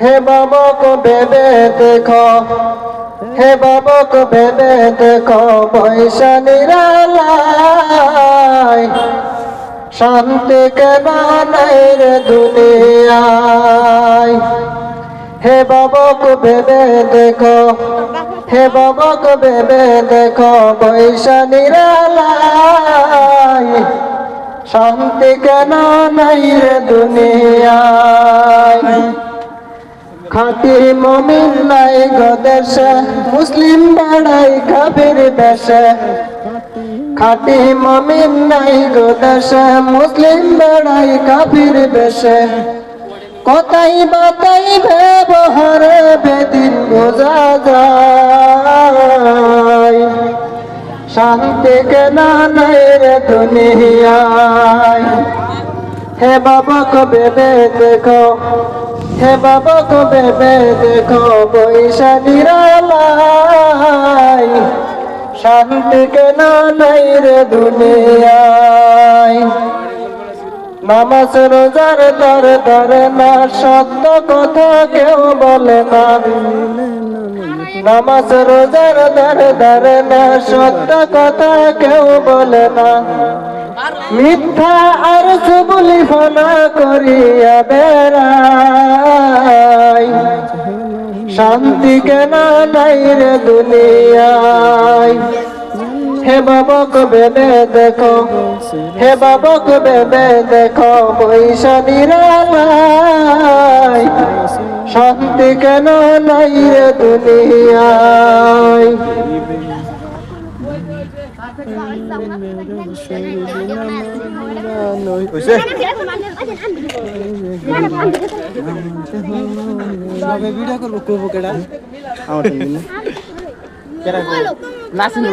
হে বাবক ভেবে দেখো। হে বাবক ভেবে দেখো পয়সা শান্তি কেন নাই রে দুনিয়ায়। হে বাবক ভেবে দেখো। হে বাবক ভেবে দেখো পয়সা শান্তি কেন নাই রে দুনিয়ায়। খাতি মমিন নাই গদেশে মুসলিম বেড়াই কাবির বেশে খাটি মমিন নাই গদেশে মুসলিম বেড়াই কাবির বেশে কথাই বাতাই ব্যবহারে বেদিন বোঝা যায়। শান্তি কেনা নাই রে দুনিয়ায় হে বাবা কবে দেখো হে বাবা কবে দেখো বৈশা নিরালাই শান্তি কেন নাই রে দুনিয়ায়? নামাজ রোজার দর ধরে না, সত্য কথা কেউ বলে না। নামাজ রোজার দর ধরে না, সত্য কথা কেউ বলে না। মিথ্যা আর সবলি ফনা করিয়া বেড়াই। শান্তি কেন নাই রে দুনিয়ায়? হে বাবা কবে দেখো। হে বাবা কবে দেখো, পয়সা নিরালাই শান্তি কেন নাই রে দুনিয়ায়? ভিডিও করব করব কেডা আমার নাসিন